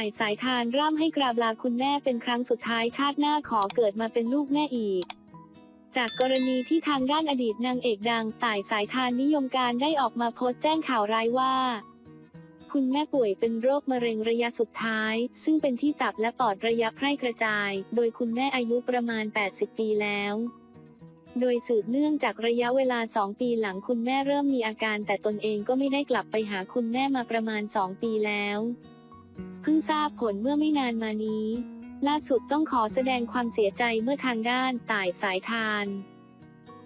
ต่ายสายทานร่ำให้กราบลาคุณแม่เป็นครั้งสุดท้ายชาติหน้าขอเกิดมาเป็นลูกแม่อีก จากกรณีที่ทางด้านอดีตนางเอกดังต่ายสายทานนิยมการได้ออกมาโพสต์แจ้งข่าวร้ายว่า คุณแม่ป่วยเป็นโรคมะเร็งระยะสุดท้าย ซึ่งเป็นที่ตับและปอดระยะแพร่กระจาย โดยคุณแม่อายุประมาณ 80 ปีแล้วโดยสืบเนื่องจากระยะเวลา 2 ปีหลังคุณแม่เริ่มมีอาการแต่ตนเองก็ไม่ได้กลับไปหาคุณแม่มาประมาณ 2 ปีแล้ว เพิ่งทราบผลเมื่อไม่นานมานี้ ล่าสุดต้องขอแสดงความเสียใจเมื่อทางด้านต่ายสายทาน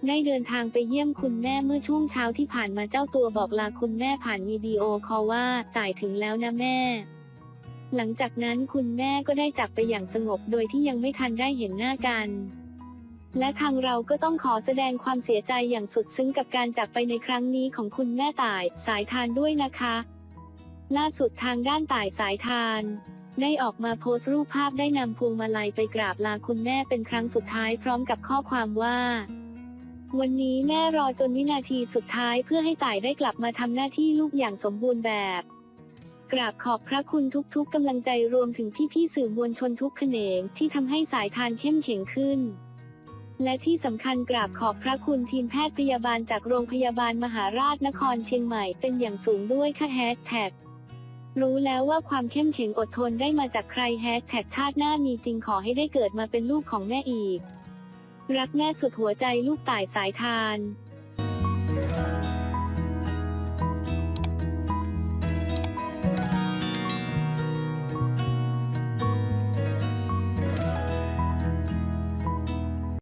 ได้เดินทางไปเยี่ยมคุณแม่เมื่อช่วงเช้าที่ผ่านมาเจ้าตัวบอกลาคุณแม่ผ่านวิดีโอคอลว่าต่ายถึงแล้วนะแม่ หลังจากนั้นคุณแม่ก็ได้จากไปอย่างสงบโดยที่ยังไม่ทันได้เห็นหน้ากัน และทางเราก็ต้องขอแสดงความเสียใจอย่างสุดซึ้งกับการจากไปในครั้งนี้ของคุณแม่ต่ายสายทานด้วยนะคะ ล่าสุดทางด้านต่ายสายทาน ได้ออกมาโพสต์รูปภาพได้นำพวงมาลัยไปกราบลาคุณแม่เป็นครั้งสุดท้ายพร้อมกับข้อความว่า วันนี้แม่รอจนวินาทีสุดท้ายเพื่อให้ต่ายได้กลับมาทำหน้าที่ลูกอย่างสมบูรณ์แบบ กราบขอบพระคุณทุกๆกำลังใจรวมถึงพี่ๆสื่อมวลชนทุกแขนงที่ทำให้สายทานเข้มแข็งขึ้นและที่สำคัญกราบขอบพระคุณทีมแพทย์พยาบาลจากโรงพยาบาลมหาราชนครเชียงใหม่เป็นอย่างสูงด้วยค่ะแฮชแท็ก รู้แล้วว่าความเข้มแข็งอดทนได้มาจากใครแฮชแท็กชาติหน้ามีจริงขอให้ได้เกิดมาเป็นลูกของแม่อีก รักแม่สุดหัวใจลูกต่ายสายทาน